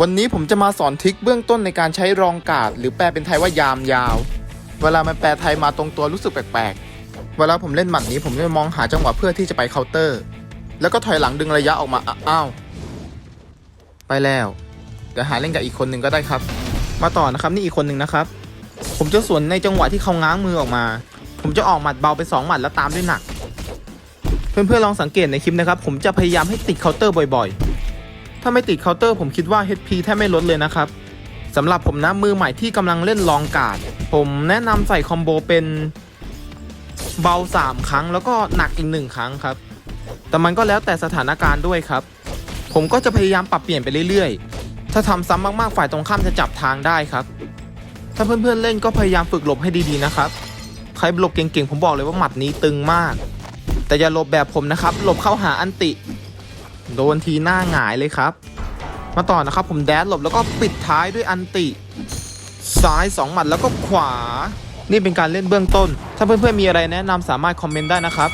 วันนี้ผมจะมาสอนทริคเบื้องต้นในการใช้รองกาด หรือแปลเป็นไทยว่ายามยาว เวลามันแปลไทยมาตรงตัวรู้สึกแปลกๆ เวลาผมเล่นหมัดนี้ผมจะมองหาจังหวะเพื่อที่จะไปเคาน์เตอร์ แล้วก็ถอยหลังดึงระยะออกมาอ้าวไปแล้วเดี๋ยวหาเล่นกับอีกคนหนึ่งก็ได้ครับ มาต่อนะครับนี่อีกคนหนึ่งนะครับ ผมจะสวนในจังหวะที่เขาง้างมือออกมา ผมจะออกหมัดเบาไปสองหมัดแล้วตามด้วยหนัก เพื่อนๆลองสังเกตในคลิปนะครับ ผมจะพยายามให้ติดเคาน์เตอร์บ่อยๆ ถ้าไม่ติดเคาน์เตอร์ผมคิดว่า HP แทบไม่ลดเลยนะครับสำหรับผมนะมือใหม่ที่กำลังเล่นลองการ์ดผมแนะนำใส่คอมโบเป็นเบา 3 ครั้งแล้วก็หนักอีก 1 ครั้งครับ แต่มันก็แล้วแต่สถานการณ์ด้วยครับ ผมก็จะพยายามปรับเปลี่ยนไปเรื่อยๆ ถ้าทำซ้ำมากๆฝ่ายตรงข้ามจะจับทางได้ครับ ถ้าเพื่อนๆเล่นก็พยายามฝึกหลบให้ดีๆนะครับ ใครหลบเก่งๆ ผมบอกเลยว่าหมัดนี้ตึงมาก แต่อย่าหลบแบบผมนะครับ หลบเข้าหาอันติ โดนทีหน้าหงายเลยครับ มาต่อนะครับผมแดดหลบแล้วก็ปิดท้ายด้วยอันติซ้าย2หมัดแล้วก็ขวา นี่เป็นการเล่นเบื้องต้น ถ้าเพื่อนๆมีอะไรแนะนำสามารถคอมเมนต์ได้นะครับ